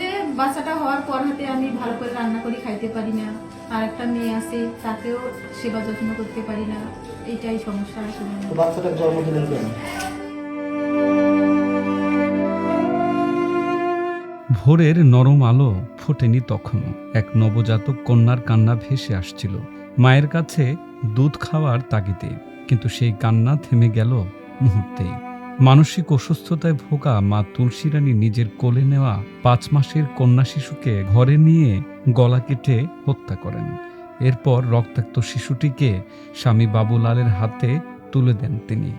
যে বাচ্চাটা হওয়ার পর হাতে আমি ভালো করে রান্না করি খাইতে পারি না। আর একটা মেয়ে আছে তাকেও সেবা যত্ন করতে পারি না। এইটাই সমস্যা আসলে। তো জন্ম দিলেন কেন? ভোরের নরম আলো ফোটেনি তখনও এক নবজাতক কন্যার কান্না ভেসে আসছিল। মায়ের কাছে দুধ খাওয়ার তাগিদে কিন্তু সেই কান্না থেমে গেল মুহূর্তেই। মানসিক অসুস্থতায় ভোগা মা তুলসীরানী নিজের কোলে নেওয়া পাঁচ মাসের কন্যা শিশুকে ঘরে নিয়ে গলা কেটে হত্যা করেন। এরপর রক্তাক্ত শিশুটিকে স্বামী বাবুলালের হাতে তুলে দেন তিনি।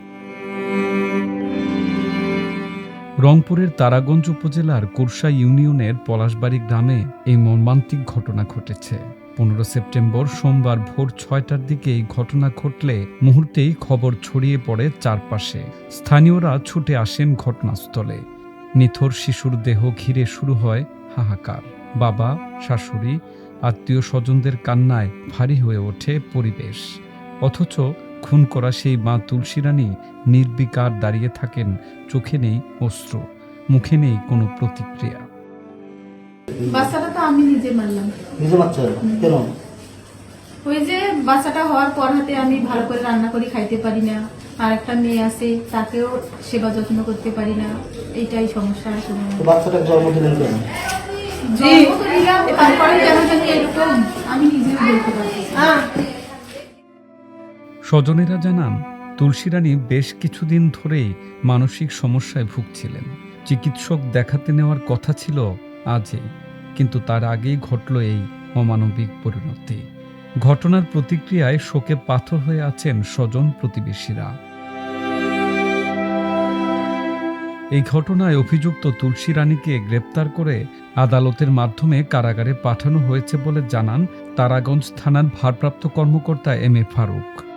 রংপুরের তারাগঞ্জ উপজেলার কুরসা ইউনিয়নের পলাশবাড়ি গ্রামে এই মর্মান্তিক ঘটনা ঘটেছে। পনেরো সেপ্টেম্বর সোমবার ভোর ছয়টার দিকে এই ঘটনা ঘটলে মুহূর্তেই খবর ছড়িয়ে পড়ে চারপাশে। স্থানীয়রা ছুটে আসেন ঘটনাস্থলে। নিথর শিশুর দেহ ঘিরে শুরু হয় হাহাকার। বাবা, শাশুড়ি আত্মীয় স্বজনদের কান্নায় ভারী হয়ে ওঠে পরিবেশ। অথচ খুন করা সেই মা তুলসীরানী নির্বিকার দাঁড়িয়ে থাকেন, চোখে নেই অস্ত্র মুখে নেই কোনো প্রতিক্রিয়া। বাচ্চাটা তো আমি নিজে মারলাম। নিজে বাচ্চা কেন? ওই যে বাচ্চাটা হওয়ার পর হাতে আমি ভালো করে রান্না করি খাইতে পারি না। আর একটা মেয়ে আছে তাকেও সেবা যত্ন করতে পারি না। এইটাই সমস্যা আসলে। তো জন্ম দিলেন কেন? জন্ম তো দিলাম তারপরে কেন জানি এরকম আমি নিজেও বলতে পারছি স্বজনেরা জানান তুলসীরানী বেশ কিছুদিন ধরেই মানসিক সমস্যায় ভুগছিলেন। চিকিৎসক দেখাতে নেওয়ার কথা ছিল আজই কিন্তু তার আগেই ঘটল এই অমানবিক পরিণতি। ঘটনার প্রতিক্রিয়ায় শোকে পাথর হয়ে আছেন স্বজন প্রতিবেশীরা। এই ঘটনায় অভিযুক্ত তুলসী রানীকে গ্রেপ্তার করে আদালতের মাধ্যমে কারাগারে পাঠানো হয়েছে বলে জানান তারাগঞ্জ থানার ভারপ্রাপ্ত কর্মকর্তা এম এ ফারুক।